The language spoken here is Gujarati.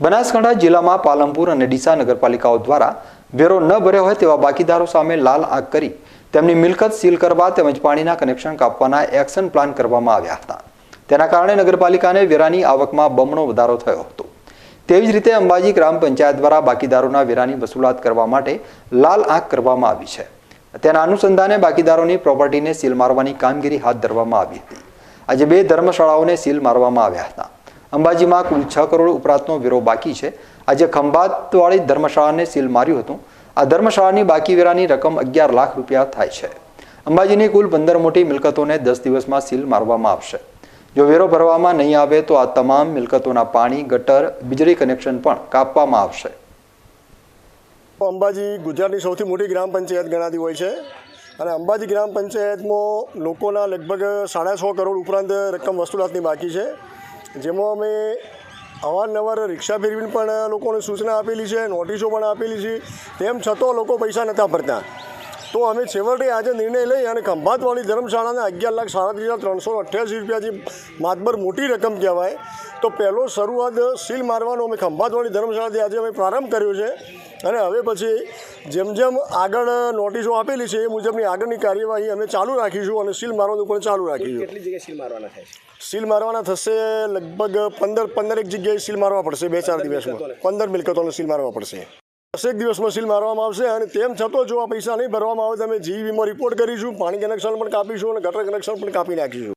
બનાસકાંઠા જિલ્લામાં પાલનપુર અને ડીસા નગરપાલિકાઓ દ્વારા વેરો ન ભર્યો હોય તેવા બાકીદારો સામે લાલ આંખ કરી તેમની મિલકત સીલ કરવા તેમજ પાણીના કનેક્શન કાપવાના એક્શન પ્લાન કરવામાં આવ્યા હતા. તેના કારણે નગરપાલિકાને વેરાની આવકમાં બમણો વધારો થયો હતો. તેવી જ રીતે અંબાજી ગ્રામ પંચાયત દ્વારા બાકીદારોના વેરાની વસૂલાત કરવા માટે લાલ આંખ કરવામાં આવી છે. તેના અનુસંધાને બાકીદારોની પ્રોપર્ટીને સીલ મારવાની કામગીરી હાથ ધરવામાં આવી હતી. આજે બે ધર્મશાળાઓને સીલ મારવામાં આવ્યા હતા. અંબાજીમાં કુલ છ કરોડ ઉપરાંતનો વેરો બાકી છે. આજે ખંભાતવાળી ધર્મશાળાને સીલ માર્યું હતું. આ ધર્મશાળાની બાકી વેરાની રકમ અગિયાર લાખ રૂપિયા થાય છે. અંબાજીની કુલ પંદર મોટી મિલકતોને દસ દિવસમાં સીલ મારવામાં આવશે. જો વેરો ભરવામાં નહીં આવે તો આ તમામ મિલકતોના પાણી, ગટર, વીજળી કનેક્શન પણ કાપવામાં આવશે. અંબાજી ગુજરાતની સૌથી મોટી ગ્રામ પંચાયત ગણાતી હોય છે. અને અંબાજી ગ્રામ પંચાયતમાં લોકોના લગભગ સાડા છ કરોડ ઉપરાંત રકમ વસૂલાતની બાકી છે. જેમાં અમે અવારનવાર રિક્ષા ફેરવીને પણ લોકોને સૂચના આપેલી છે, નોટિસો પણ આપેલી છે, તેમ છતાં લોકો પૈસા નહોતા ભરતા તો અમે છેવટે આજે નિર્ણય લઈ અને ખંભાતવાળી ધર્મશાળાને અગિયાર લાખ સાડત્રીસ હજાર ત્રણસો અઠ્યાસી રૂપિયા જે માતબર મોટી રકમ કહેવાય. તો પહેલો શરૂઆત સીલ મારવાનો અમે ખંભાતવાડી ધર્મશાળાથી આજે અમે પ્રારંભ કર્યો છે. અને હવે પછી જેમ જેમ આગળ નોટિસો આપેલી છે એ મુજબની આગળની કાર્યવાહી અમે ચાલુ રાખીશું અને સીલ મારવાનું પણ ચાલુ રાખીશું. કેટલી જગ્યાએ સીલ મારવાના થાય સીલ મારવાના થશે લગભગ પંદર પંદર એક જગ્યાએ સીલ મારવા પડશે બે ચાર દિવસમાં. પંદર મિલકતોને સીલ મારવા પડશે. દસેક દિવસમાં સીલ મારવામાં આવશે અને તેમ છતાં જો આ પૈસા નહીં ભરવામાં આવે તો અમે જીવીમાં રિપોર્ટ કરીશું પાણી કનેક્શન પણ કાપીશું અને ગટર કનેક્શન પણ કાપી નાખીશું.